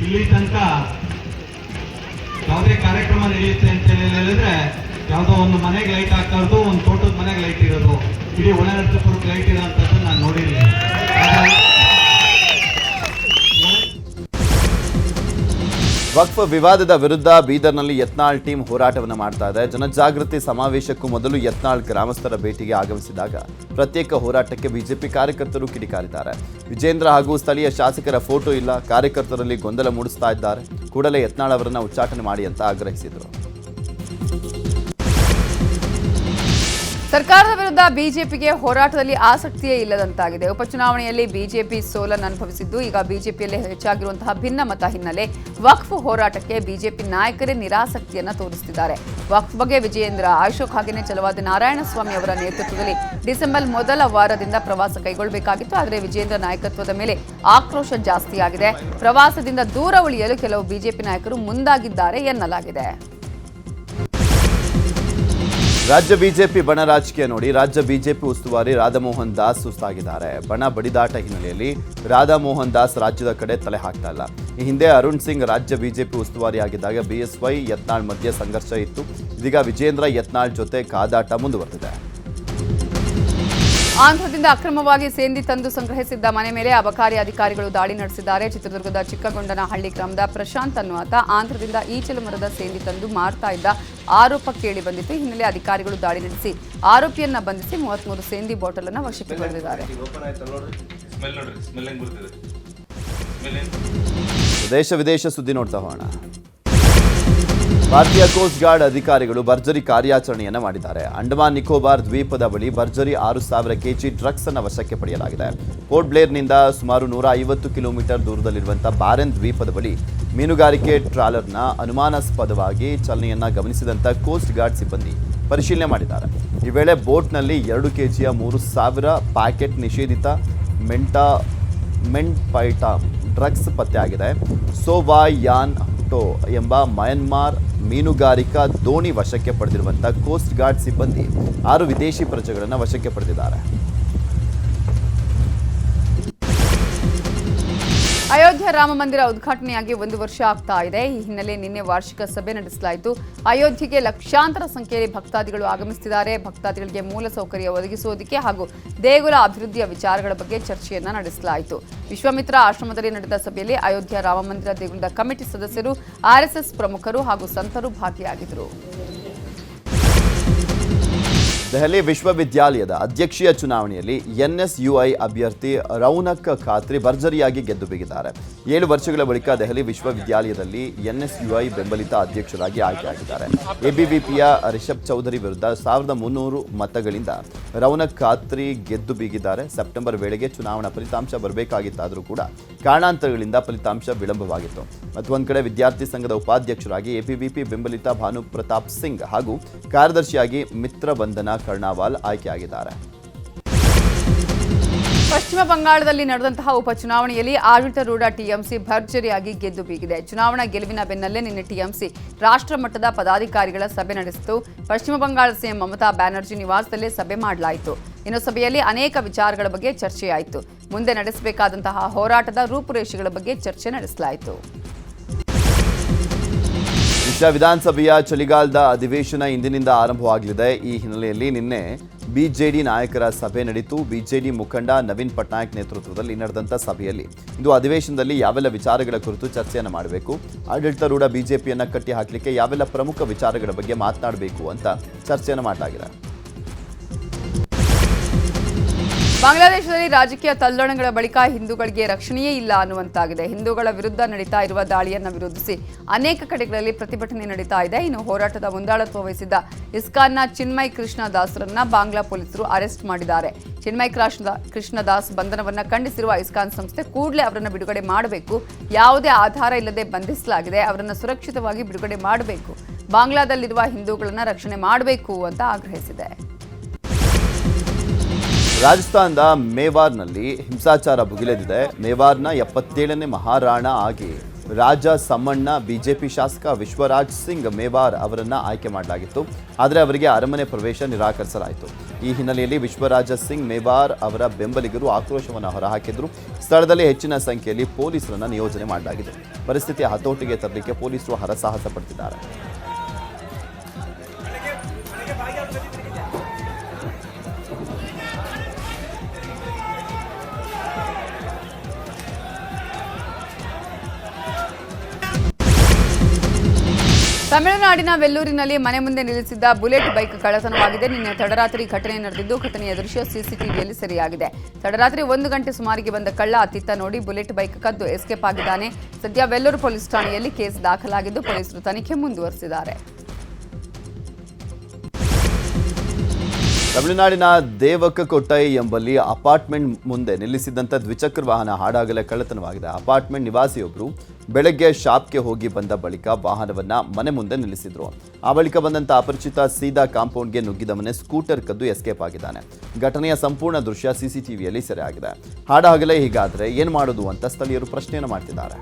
ಇಲ್ಲಿ ತನಕ ಯಾವುದೇ ಕಾರ್ಯಕ್ರಮ ನಡೆಯುತ್ತೆ ಅಂತ ಹೇಳಿ ಹೇಳಿದ್ರೆ, ಯಾವುದೋ ಒಂದು ಮನೆಗೆ ಲೈಟ್ ಹಾಕೋದು ಒಂದು ತೋಟದ ಮನೆಗೆ ಲೈಟ್ ಇರೋದು, ಇಡೀ ಒಳ ನರಸೀಪುರಕ್ಕೆ ಲೈಟ್ ಇರೋಂಥದ್ದು ನಾನು ನೋಡಿರಲಿಲ್ಲ. ವಕ್ಫ್ ವಿವಾದದ ವಿರುದ್ಧ ಬೀದರ್ನಲ್ಲಿ ಯತ್ನಾಳ್ ಟೀಮ್ ಹೋರಾಟವನ್ನು ಮಾಡ್ತಾ ಇದೆ. ಜನಜಾಗೃತಿ ಸಮಾವೇಶಕ್ಕೂ ಮೊದಲು ಯತ್ನಾಳ್ ಗ್ರಾಮಸ್ಥರ ಭೇಟಿಗೆ ಆಗಮಿಸಿದಾಗ ಪ್ರತ್ಯೇಕ ಹೋರಾಟಕ್ಕೆ ಬಿಜೆಪಿ ಕಾರ್ಯಕರ್ತರು ಕಿಡಿಕಾರಿದ್ದಾರೆ. ವಿಜೇಂದ್ರ ಹಾಗೂ ಸ್ಥಳೀಯ ಶಾಸಕರ ಫೋಟೋ ಇಲ್ಲ. ಕಾರ್ಯಕರ್ತರಲ್ಲಿ ಗೊಂದಲ ಮೂಡಿಸ್ತಾ ಇದ್ದಾರೆ. ಕೂಡಲೇ ಯತ್ನಾಳ್ ಅವರನ್ನು ಉಚ್ಚಾಟನೆ ಮಾಡಿ ಅಂತ ಆಗ್ರಹಿಸಿದರು. ಸರ್ಕಾರದ ವಿರುದ್ಧ ಬಿಜೆಪಿಗೆ ಹೋರಾಟದಲ್ಲಿ ಆಸಕ್ತಿಯೇ ಇಲ್ಲದಂತಾಗಿದೆ. ಉಪಚುನಾವಣೆಯಲ್ಲಿ ಬಿಜೆಪಿ ಸೋಲನ್ನು ಅನುಭವಿಸಿದ್ದು, ಈಗ ಬಿಜೆಪಿಯಲ್ಲಿ ಹೆಚ್ಚಾಗಿರುವಂತಹ ಭಿನ್ನಮತ ಹಿನ್ನೆಲೆ ವಕ್ಫ್ ಹೋರಾಟಕ್ಕೆ ಬಿಜೆಪಿ ನಾಯಕರೇ ನಿರಾಸಕ್ತಿಯನ್ನು ತೋರಿಸುತ್ತಿದ್ದಾರೆ ವಕ್ಫ್ ಬಗ್ಗೆ ವಿಜಯೇಂದ್ರ ಅಶೋಕ್ ಹಾಗೆಯೇ ಚಲವಾದಿ ನಾರಾಯಣಸ್ವಾಮಿ ಅವರ ನೇತೃತ್ವದಲ್ಲಿ ಡಿಸೆಂಬರ್ ಮೊದಲ ವಾರದಿಂದ ಪ್ರವಾಸ ಕೈಗೊಳ್ಳಬೇಕಾಗಿತ್ತು. ಆದರೆ ವಿಜಯೇಂದ್ರ ನಾಯಕತ್ವದ ಮೇಲೆ ಆಕ್ರೋಶ ಜಾಸ್ತಿಯಾಗಿದೆ. ಪ್ರವಾಸದಿಂದ ದೂರ ಉಳಿಯಲು ಕೆಲವು ಬಿಜೆಪಿ ನಾಯಕರು ಮುಂದಾಗಿದ್ದಾರೆ ಎನ್ನಲಾಗಿದೆ. ರಾಜ್ಯ ಬಿಜೆಪಿ ಬಣ ರಾಜಕೀಯ ನೋಡಿ ರಾಜ್ಯ ಬಿಜೆಪಿ ಉಸ್ತುವಾರಿ ರಾಧಾಮೋಹನ್ ದಾಸ್ ಸುಸ್ತಾಗಿದ್ದಾರೆ. ಬಣ ಬಡಿದಾಟ ಹಿನ್ನೆಲೆಯಲ್ಲಿ ರಾಧಾಮೋಹನ್ ದಾಸ್ ರಾಜ್ಯದ ಕಡೆ ತಲೆ ಹಾಕ್ತಾ ಇಲ್ಲ. ಈ ಹಿಂದೆ ಅರುಣ್ ಸಿಂಗ್ ರಾಜ್ಯ ಬಿಜೆಪಿ ಉಸ್ತುವಾರಿ ಆಗಿದ್ದಾಗ ಬಿಎಸ್ವೈ ಯತ್ನಾಳ್ ಮಧ್ಯೆ ಸಂಘರ್ಷ ಇತ್ತು. ಇದೀಗ ವಿಜೇಂದ್ರ ಯತ್ನಾಳ್ ಜೊತೆ ಕಾದಾಟ ಮುಂದುವರೆದಿದೆ. ಆಂಧ್ರದಿಂದ ಅಕ್ರಮವಾಗಿ ಸೇಂದಿ ತಂದು ಸಂಗ್ರಹಿಸಿದ್ದ ಮನೆ ಮೇಲೆ ಅಬಕಾರಿ ಅಧಿಕಾರಿಗಳು ದಾಳಿ ನಡೆಸಿದ್ದಾರೆ. ಚಿತ್ರದುರ್ಗದ ಚಿಕ್ಕಗೊಂಡನಹಳ್ಳಿ ಗ್ರಾಮದ ಪ್ರಶಾಂತ್ ಅನ್ನುವಾತ ಆಂಧ್ರದಿಂದ ಈಚಲು ಮರದ ಸೇಂದಿ ತಂದು ಮಾರ್ತಾ ಇದ್ದ ಆರೋಪ ಕೇಳಿ ಬಂದಿತ್ತು. ಈ ಹಿನ್ನೆಲೆ ಅಧಿಕಾರಿಗಳು ದಾಳಿ ನಡೆಸಿ ಆರೋಪಿಯನ್ನ ಬಂಧಿಸಿ ಮೂವತ್ಮೂರು ಸೇಂದಿ ಬಾಟಲ್ ಅನ್ನು ವಶಕ್ಕೆ ಪಡೆದಿದ್ದಾರೆ. ದೇಶ ವಿದೇಶ ಸುದ್ದಿ ನೋಡ್ತಾ ಹೋಗೋಣ. ಭಾರತೀಯ ಕೋಸ್ಟ್ ಗಾರ್ಡ್ ಅಧಿಕಾರಿಗಳು ಭರ್ಜರಿ ಕಾರ್ಯಾಚರಣೆಯನ್ನು ಮಾಡಿದ್ದಾರೆ. ಅಂಡಮಾನ್ ನಿಕೋಬಾರ್ ದ್ವೀಪದ ಬಳಿ ಭರ್ಜರಿ ಆರು ಸಾವಿರ ಕೆಜಿ ಡ್ರಗ್ಸ್ ಅನ್ನು ವಶಕ್ಕೆ ಪಡೆಯಲಾಗಿದೆ. ಪೋರ್ಟ್ ಬ್ಲೇರ್ನಿಂದ ಸುಮಾರು ನೂರ ಐವತ್ತು ಕಿಲೋಮೀಟರ್ ದೂರದಲ್ಲಿರುವಂತಹ ಬಾರೆನ್ ದ್ವೀಪದ ಬಳಿ ಮೀನುಗಾರಿಕೆ ಟ್ರಾಲರ್ನ ಅನುಮಾನಾಸ್ಪದವಾಗಿ ಚಲನೆಯನ್ನ ಗಮನಿಸಿದಂತ ಕೋಸ್ಟ್ ಗಾರ್ಡ್ ಸಿಬ್ಬಂದಿ ಪರಿಶೀಲನೆ ಮಾಡಿದ್ದಾರೆ. ಈ ವೇಳೆ ಬೋಟ್ನಲ್ಲಿ ಎರಡು ಕೆಜಿಯ ಮೂರು ಸಾವಿರ ಪ್ಯಾಕೆಟ್ ನಿಷೇಧಿತ ಮೆಂಟಾ ಮೆಂಟ್ ಪೈಟಾ ಡ್ರಗ್ಸ್ ಪತ್ತೆಯಾಗಿದೆ. ಸೋವಾಯಾನ್ ಟೋ ಎಂಬ ಮಯನ್ಮಾರ್ ಮೀನುಗಾರಿಕಾ ದೋಣಿ ವಶಕ್ಕೆ ಪಡೆದಿರುವಂಥ ಕೋಸ್ಟ್ ಗಾರ್ಡ್ ಸಿಬ್ಬಂದಿ ಆರು ವಿದೇಶಿ ಪ್ರಜೆಗಳನ್ನು ವಶಕ್ಕೆ ಪಡೆದಿದ್ದಾರೆ. ಅಯೋಧ್ಯೆ ರಾಮ ಮಂದಿರ ಉದ್ಘಾಟನೆಯಾಗಿ ಒಂದು ವರ್ಷ ಆಗ್ತಾ ಇದೆ. ಈ ಹಿನ್ನೆಲೆ ನಿನ್ನೆ ವಾರ್ಷಿಕ ಸಭೆ ನಡೆಸಲಾಯಿತು. ಅಯೋಧ್ಯೆಗೆ ಲಕ್ಷಾಂತರ ಸಂಖ್ಯೆಯಲ್ಲಿ ಭಕ್ತಾದಿಗಳು ಆಗಮಿಸುತ್ತಿದ್ದಾರೆ. ಭಕ್ತಾದಿಗಳಿಗೆ ಮೂಲ ಸೌಕರ್ಯ ಒದಗಿಸುವುದಕ್ಕೆ ಹಾಗೂ ದೇಗುಲ ಅಭಿವೃದ್ಧಿಯ ವಿಚಾರಗಳ ಬಗ್ಗೆ ಚರ್ಚೆಯನ್ನ ನಡೆಸಲಾಯಿತು. ವಿಶ್ವಾಮಿತ್ರ ಆಶ್ರಮದಲ್ಲಿ ನಡೆದ ಸಭೆಯಲ್ಲಿ ಅಯೋಧ್ಯೆ ರಾಮ ಮಂದಿರ ದೇಗುಲದ ಕಮಿಟಿ ಸದಸ್ಯರು ಆರ್ಎಸ್ಎಸ್ ಪ್ರಮುಖರು ಹಾಗೂ ಸಂತರು ಭಾಗಿಯಾಗಿದ್ದರು. ದೆಹಲಿ ವಿಶ್ವವಿದ್ಯಾಲಯದ ಅಧ್ಯಕ್ಷೀಯ ಚುನಾವಣೆಯಲ್ಲಿ ಎನ್ಎಸ್ಯುಐ ಅಭ್ಯರ್ಥಿ ರೌನಕ್ ಖಾತ್ರಿ ಭರ್ಜರಿಯಾಗಿ ಗೆದ್ದು ಬಿಗಿದ್ದಾರೆ. ಏಳು ವರ್ಷಗಳ ಬಳಿಕ ದೆಹಲಿ ವಿಶ್ವವಿದ್ಯಾಲಯದಲ್ಲಿ ಎನ್ಎಸ್ಯುಐ ಬೆಂಬಲಿತ ಅಧ್ಯಕ್ಷರಾಗಿ ಆಯ್ಕೆಯಾಗಿದ್ದಾರೆ. ಎಬಿವಿಪಿಯ ರಿಷಬ್ ಚೌಧರಿ ವಿರುದ್ಧ ಸಾವಿರದ ಮುನ್ನೂರು ಮತಗಳಿಂದ ರೌನಕ್ ಖಾತ್ರಿ ಗೆದ್ದು ಬೀಗಿದ್ದಾರೆ. ಸೆಪ್ಟೆಂಬರ್ ವೇಳೆಗೆ ಚುನಾವಣಾ ಫಲಿತಾಂಶ ಬರಬೇಕಾಗಿತ್ತಾದರೂ ಕೂಡ ಕಾರಣಾಂತರಗಳಿಂದ ಫಲಿತಾಂಶ ವಿಳಂಬವಾಗಿತ್ತು. ಮತ್ತು ಒಂದ್ ಕಡೆ ವಿದ್ಯಾರ್ಥಿ ಸಂಘದ ಉಪಾಧ್ಯಕ್ಷರಾಗಿ ಎಬಿವಿಪಿ ಬೆಂಬಲಿತ ಭಾನು ಪ್ರತಾಪ್ ಸಿಂಗ್ ಹಾಗೂ ಕಾರ್ಯದರ್ಶಿಯಾಗಿ ಮಿತ್ರ ಬಂಧನ ಕರ್ಣಾವಾಲ್ ಆಯ್ಕೆಯಾಗಿದ್ದಾರೆ. ಪಶ್ಚಿಮ ಬಂಗಾಳದಲ್ಲಿ ನಡೆದಂತಹ ಉಪಚುನಾವಣೆಯಲ್ಲಿ ಆಡಳಿತಾರೂಢ ಟಿಎಂಸಿ ಭರ್ಜರಿಯಾಗಿ ಗೆದ್ದು ಬೀಗಿದೆ. ಚುನಾವಣಾ ಗೆಲುವಿನ ಬೆನ್ನಲ್ಲೇ ನಿನ್ನೆ ಟಿಎಂಸಿ ರಾಷ್ಟ್ರ ಮಟ್ಟದ ಪದಾಧಿಕಾರಿಗಳ ಸಭೆ ನಡೆಸಿತು. ಪಶ್ಚಿಮ ಬಂಗಾಳ ಸಿಎಂ ಮಮತಾ ಬ್ಯಾನರ್ಜಿ ನಿವಾಸದಲ್ಲೇ ಸಭೆ ಮಾಡಲಾಯಿತು. ಇನ್ನು ಸಭೆಯಲ್ಲಿ ಅನೇಕ ವಿಚಾರಗಳ ಬಗ್ಗೆ ಚರ್ಚೆಯಾಯಿತು. ಮುಂದೆ ನಡೆಸಬೇಕಾದಂತಹ ಹೋರಾಟದ ರೂಪುರೇಷೆಗಳ ಬಗ್ಗೆ ಚರ್ಚೆ ನಡೆಸಲಾಯಿತು. ವಿಶ್ವ ವಿಧಾನಸಭೆಯ ಚಳಿಗಾಲದ ಅಧಿವೇಶನ ಇಂದಿನಿಂದ ಆರಂಭವಾಗಲಿದೆ. ಈ ಹಿನ್ನೆಲೆಯಲ್ಲಿ ನಿನ್ನೆ ಬಿಜೆಡಿ ನಾಯಕರ ಸಭೆ ನಡೆಯಿತು ಬಿಜೆಡಿ ಮುಖಂಡ ನವೀನ್ ಪಟ್ನಾಯಕ್ ನೇತೃತ್ವದಲ್ಲಿ ನಡೆದಂಥ ಸಭೆಯಲ್ಲಿ. ಇಂದು ಅಧಿವೇಶನದಲ್ಲಿ ಯಾವೆಲ್ಲ ವಿಚಾರಗಳ ಕುರಿತು ಚರ್ಚೆಯನ್ನು ಮಾಡಬೇಕು, ಆಡಳಿತಾರೂಢ ಬಿಜೆಪಿಯನ್ನು ಕಟ್ಟಿ ಹಾಕಲಿಕ್ಕೆ ಯಾವೆಲ್ಲ ಪ್ರಮುಖ ವಿಚಾರಗಳ ಬಗ್ಗೆ ಮಾತನಾಡಬೇಕು ಅಂತ ಚರ್ಚೆಯನ್ನು ಮಾಡಲಾಗಿದೆ ಬಾಂಗ್ಲಾದೇಶದಲ್ಲಿ ರಾಜಕೀಯ ತಲ್ಲಣಗಳ ಬಳಿಕ ಹಿಂದೂಗಳಿಗೆ ರಕ್ಷಣೆಯೇ ಇಲ್ಲ ಅನ್ನುವಂತಾಗಿದೆ. ಹಿಂದೂಗಳ ವಿರುದ್ಧ ನಡೀತಾ ಇರುವ ದಾಳಿಯನ್ನು ವಿರೋಧಿಸಿ ಅನೇಕ ಕಡೆಗಳಲ್ಲಿ ಪ್ರತಿಭಟನೆ ನಡೀತಾ ಇದೆ. ಇನ್ನು ಹೋರಾಟದ ಮುಂದಾಳತ್ವ ವಹಿಸಿದ್ದ ಇಸ್ಕಾನ್ನ ಚಿನ್ಮಯ್ ಕೃಷ್ಣದಾಸರನ್ನ ಬಾಂಗ್ಲಾ ಪೊಲೀಸರು ಅರೆಸ್ಟ್ ಮಾಡಿದ್ದಾರೆ. ಚಿನ್ಮಯ್ ಕೃಷ್ಣ ಕೃಷ್ಣದಾಸ್ ಬಂಧನವನ್ನು ಖಂಡಿಸಿರುವ ಇಸ್ಕಾನ್ ಸಂಸ್ಥೆ ಕೂಡಲೇ ಅವರನ್ನು ಬಿಡುಗಡೆ ಮಾಡಬೇಕು. ಯಾವುದೇ ಆಧಾರ ಇಲ್ಲದೆ ಬಂಧಿಸಲಾಗಿದೆ. ಅವರನ್ನು ಸುರಕ್ಷಿತವಾಗಿ ಬಿಡುಗಡೆ ಮಾಡಬೇಕು. ಬಾಂಗ್ಲಾದಲ್ಲಿರುವ ಹಿಂದೂಗಳನ್ನು ರಕ್ಷಣೆ ಮಾಡಬೇಕು ಅಂತ ಆಗ್ರಹಿಸಿದೆ. ರಾಜಸ್ಥಾನದ ಮೇವಾರ್ನಲ್ಲಿ ಹಿಂಸಾಚಾರ ಭುಗಿಲೆದಿದೆ ಮೇವಾರ್ನ ಎಪ್ಪತ್ತೇಳನೇ ಮಹಾರಾಣ ಆಗಿ ರಾಜ ಸಮ್ಮಣ್ಣ ಬಿಜೆಪಿ ಶಾಸಕ ವಿಶ್ವರಾಜ್ ಸಿಂಗ್ ಮೇವಾರ್ ಅವರನ್ನ ಆಯ್ಕೆ ಮಾಡಲಾಗಿತ್ತು. ಆದರೆ ಅವರಿಗೆ ಅರಮನೆ ಪ್ರವೇಶ ನಿರಾಕರಿಸಲಾಯಿತು. ಈ ಹಿನ್ನೆಲೆಯಲ್ಲಿ ವಿಶ್ವರಾಜ ಸಿಂಗ್ ಮೇವಾರ್ ಅವರ ಬೆಂಬಲಿಗರು ಆಕ್ರೋಶವನ್ನು ಹೊರಹಾಕಿದ್ರು. ಸ್ಥಳದಲ್ಲಿ ಹೆಚ್ಚಿನ ಸಂಖ್ಯೆಯಲ್ಲಿ ಪೊಲೀಸರನ್ನು ನಿಯೋಜನೆ ಮಾಡಲಾಗಿದೆ. ಪರಿಸ್ಥಿತಿ ಹತೋಟಿಗೆ ತರಲಿಕ್ಕೆ ಪೊಲೀಸರು ಹರಸಾಹಸ ಪಡ್ತಿದ್ದಾರೆ. ತಮಿಳುನಾಡಿನ ವೆಲ್ಲೂರಿನಲ್ಲಿ ಮನೆ ಮುಂದೆ ನಿಲ್ಲಿಸಿದ್ದ ಬುಲೆಟ್ ಬೈಕ್ ಕಳ್ಳತನವಾಗಿದೆ. ನಿನ್ನೆ ತಡರಾತ್ರಿ ಘಟನೆ ನಡೆದಿದ್ದು, ಘಟನೆಯ ದೃಶ್ಯ ಸಿಸಿಟಿವಿಯಲ್ಲಿ ಸೆರೆಯಾಗಿದೆ. ತಡರಾತ್ರಿ ಒಂದು ಗಂಟೆ ಸುಮಾರಿಗೆ ಬಂದ ಕಳ್ಳ ಅತ್ತಿತ್ತ ನೋಡಿ ಬುಲೆಟ್ ಬೈಕ್ ಕದ್ದು ಎಸ್ಕೇಪ್ ಆಗಿದ್ದಾನೆ. ಸದ್ಯ ವೆಲ್ಲೂರು ಪೊಲೀಸ್ ಠಾಣೆಯಲ್ಲಿ ಕೇಸ್ ದಾಖಲಾಗಿದ್ದು, ಪೊಲೀಸರು ತನಿಖೆ ಮುಂದುವರೆಸಿದ್ದಾರೆ. ತಮಿಳುನಾಡಿನ ದೇವಕಕೊಟ್ಟೈ ಎಂಬಲ್ಲಿ ಅಪಾರ್ಟ್ಮೆಂಟ್ ಮುಂದೆ ನಿಲ್ಲಿಸಿದ್ದಂಥ ದ್ವಿಚಕ್ರ ವಾಹನ ಹಾಡಾಗಲೇ ಕಳ್ಳತನವಾಗಿದೆ. ಅಪಾರ್ಟ್ಮೆಂಟ್ ನಿವಾಸಿಯೊಬ್ಬರು ಬೆಳಗ್ಗೆ ಶಾಪ್ಗೆ ಹೋಗಿ ಬಂದ ಬಳಿಕ ವಾಹನವನ್ನ ಮನೆ ಮುಂದೆ ನಿಲ್ಲಿಸಿದ್ರು. ಆ ಬಳಿಕ ಬಂದಂಥ ಅಪರಿಚಿತ ಸೀದಾ ಕಾಂಪೌಂಡ್ಗೆ ನುಗ್ಗಿದ ಮನೆ ಸ್ಕೂಟರ್ ಕದ್ದು ಎಸ್ಕೇಪ್ ಆಗಿದ್ದಾನೆ. ಘಟನೆಯ ಸಂಪೂರ್ಣ ದೃಶ್ಯ ಸಿಸಿಟಿವಿಯಲ್ಲಿ ಆಗಿದೆ ಹಾಡಾಗಲೇ ಹೀಗಾದ್ರೆ ಏನು ಮಾಡೋದು ಅಂತ ಸ್ಥಳೀಯರು ಪ್ರಶ್ನೆಯನ್ನು ಮಾಡ್ತಿದ್ದಾರೆ.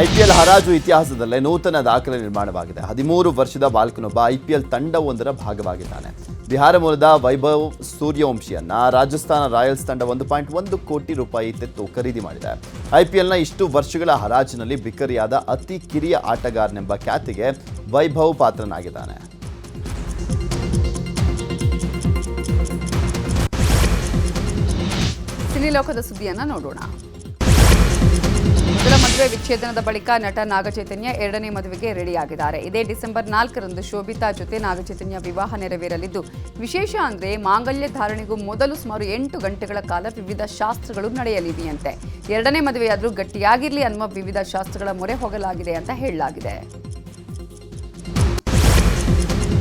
ಐಪಿಎಲ್ ಹರಾಜು ಇತಿಹಾಸದಲ್ಲೇ ನೂತನ ದಾಖಲೆ ನಿರ್ಮಾಣವಾಗಿದೆ. ಹದಿಮೂರು ವರ್ಷದ ಬಾಲಕನೊಬ್ಬ ಐಪಿಎಲ್ ತಂಡವೊಂದರ ಭಾಗವಾಗಿದ್ದಾನೆ. ಬಿಹಾರ ಮೂಲದ ವೈಭವ್ ಸೂರ್ಯವಂಶಿಯನ್ನ ರಾಜಸ್ಥಾನ ರಾಯಲ್ಸ್ ತಂಡ ಒಂದು ಪಾಯಿಂಟ್ ಒಂದು ಕೋಟಿ ರೂಪಾಯಿ ತೆತ್ತು ಖರೀದಿ ಮಾಡಿದೆ. ಐಪಿಎಲ್ನ ಇಷ್ಟು ವರ್ಷಗಳ ಹರಾಜಿನಲ್ಲಿ ಬಿಕರಿಯಾದ ಅತಿ ಕಿರಿಯ ಆಟಗಾರನೆಂಬ ಖ್ಯಾತಿಗೆ ವೈಭವ್ ಪಾತ್ರನಾಗಿದ್ದಾನೆ. ಸಿನಿ ಲೋಕದ ಸುದ್ದಿಯನ್ನ ನೋಡೋಣ. ಮೊದಲ ಮದುವೆ ವಿಚ್ಛೇದನದ ಬಳಿಕ ನಟ ನಾಗಚೈತನ್ಯ ಎರಡನೇ ಮದುವೆಗೆ ರೆಡಿಯಾಗಿದ್ದಾರೆ. ಇದೇ ಡಿಸೆಂಬರ್ ನಾಲ್ಕರಂದು ಶೋಭಿತಾ ಜೊತೆ ನಾಗಚೈತನ್ಯ ವಿವಾಹ ನೆರವೇರಲಿದ್ದು, ವಿಶೇಷ ಅಂದ್ರೆ ಮಾಂಗಲ್ಯ ಧಾರಣೆಗೂ ಮೊದಲು ಸುಮಾರು ಎಂಟು ಗಂಟೆಗಳ ಕಾಲ ವಿವಿಧ ಶಾಸ್ತ್ರಗಳು ನಡೆಯಲಿವೆಯಂತೆ ಎರಡನೇ ಮದುವೆಯಾದರೂ ಗಟ್ಟಿಯಾಗಿರಲಿ ಅನ್ನುವ ವಿವಿಧ ಶಾಸ್ತ್ರಗಳ ಮೊರೆ ಹೋಗಲಾಗಿದೆ ಅಂತ ಹೇಳಲಾಗಿದೆ.